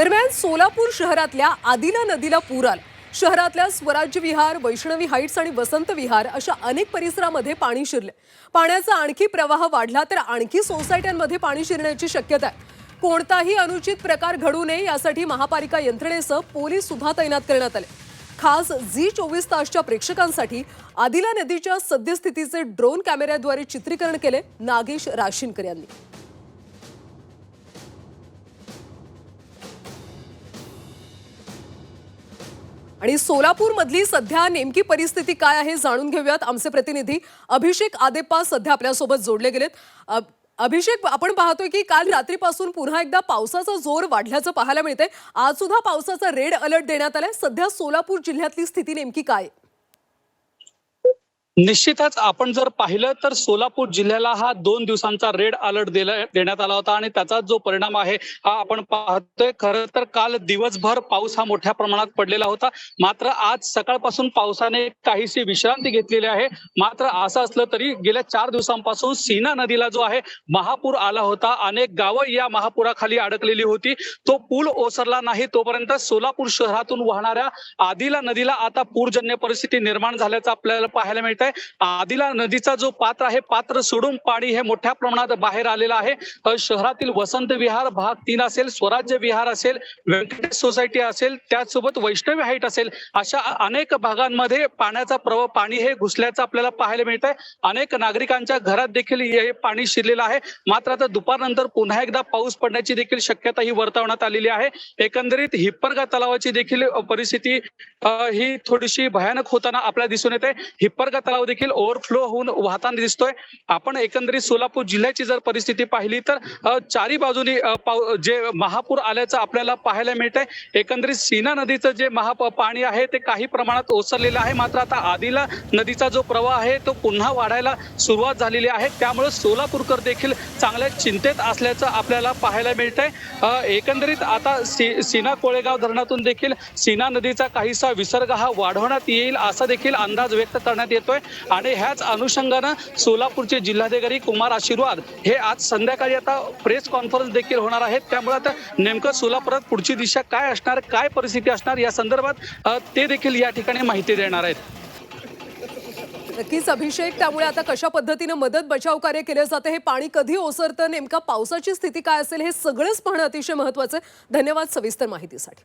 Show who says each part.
Speaker 1: दरम्यान सोलापूर शहरातल्या आदिला नदीला पूर आला. शहरातल्या स्वराज्य विहार वैष्णवी हाईट्स आणि वसंत विहार अशा अनेक परिसरामध्ये पाणी शिरले. पाण्याचा आणखी प्रवाह वाढला तर आणखी सोसायट्यांमध्ये पाणी शिरण्याची शक्यता आहे. कोणताही अनुचित प्रकार घडू नये यासाठी महापालिका यंत्रणेसह पोलीस सुद्धा तैनात करण्यात आले. खास झी चोवीस तासच्या प्रेक्षकांसाठी आदिला नदीच्या सद्यस्थितीचे ड्रोन कॅमेऱ्याद्वारे चित्रीकरण केले नागेश राशीनकर यांनी. आणि सोलापूरमधली सध्या नेमकी परिस्थिती काय आहे जाणून घेऊयात. आमचे प्रतिनिधी अभिषेक आदेपा सध्या आपल्यासोबत जोडले गेलेत. अभिषेक आपण पाहतोय की काल रात्रीपासून पुन्हा एकदा पावसाचा जोर वाढल्याचं पाहायला मिळतंय. आज सुद्धा पावसाचा रेड अलर्ट देण्यात आलाय. सध्या सोलापूर जिल्ह्यातली स्थिती नेमकी काय आहे?
Speaker 2: निश्चितच आपण जर पाहिलं तर सोलापूर जिल्ह्याला हा दोन दिवसांचा रेड अलर्ट दिला देण्यात आला होता आणि त्याचा जो परिणाम आहे हा आपण पाहतोय. खरं तर काल दिवसभर पाऊस हा मोठ्या प्रमाणात पडलेला होता. मात्र आज सकाळपासून पावसाने काहीशी विश्रांती घेतलेली आहे. मात्र असं असलं तरी गेल्या चार दिवसांपासून सीना नदीला जो आहे महापूर आला होता. अनेक गावं या महापुराखाली अडकलेली होती. तो पूल ओसरला नाही तोपर्यंत सोलापूर शहरातून वाहणाऱ्या आदिला नदीला आता पूरजन्य परिस्थिती निर्माण झाल्याचं आपल्याला पाहायला मिळत आहे आदिला नदीचा जो पात्र आहे पात्र सोडून पाणी हे मोठ्या प्रमाणात बाहेर आलेलं आहे. शहरातील वसंत विहार भाग तीन असेल स्वराज्य विहार असेल व्यंकटेश सोसायटी असेल त्याचसोबत वैष्णवी हाईट असेल अशा अनेक भागांमध्ये पाण्याचा प्रवाह पाणी हे घुसल्याचं आपल्याला पाहायला मिळत आहे अनेक नागरिकांच्या घरात देखील हे पाणी शिरलेलं आहे. मात्र आता दुपारनंतर पुन्हा एकदा पाऊस पडण्याची देखील शक्यता ही वर्तवण्यात आलेली आहे. एकंदरीत हिप्परगा तलावाची देखील परिस्थिती ही थोडीशी भयानक होताना आपल्याला दिसून येते. हिप्परगा तलाव देखील ओव्हरफ्लो होऊन वाहताना दिसतोय. आपण एकंदरीत सोलापूर जिल्ह्याची जर परिस्थिती पाहिली तर चारी बाजूनी जे महापूर आल्याचं आपल्याला पाहायला मिळतंय. एकंदरीत सीना नदीचं जे महा पाणी आहे ते काही प्रमाणात ओसरलेलं आहे. मात्र आता आदिला नदीचा जो प्रवाह आहे तो पुन्हा वाढायला सुरुवात झालेली आहे. त्यामुळे सोलापूरकर देखील चांगल्या चिंतेत असल्याचं आपल्याला पाहायला मिळतंय. आहे एकंदरीत आता सी- सीना कोळेगाव धरणातून देखील सीना नदीचा काहीसा विसर्ग हा वाढवण्यात येईल असा देखील अंदाज व्यक्त करण्यात येतोय. आणि ह्याच अनुषंगानं सोलापूरचे जिल्हाधिकारी कुमार आशीर्वाद हे आज संध्याकाळी आता प्रेस कॉन्फरन्स देखील होणार आहेत. त्यामुळे आता नेमकं सोलापुरात पुढची दिशा काय असणार काय परिस्थिती असणार या संदर्भात ते देखील या ठिकाणी माहिती देणार आहेत.
Speaker 1: नक्कीच अभिषेक त्यामुळे आता कशा पद्धतीनं मदत बचाव कार्य केलं जातं हे पाणी कधी ओसरतं नेमका पावसाची स्थिती काय असेल हे सगळंच पाहणं अतिशय महत्वाचं आहे. धन्यवाद सविस्तर माहितीसाठी.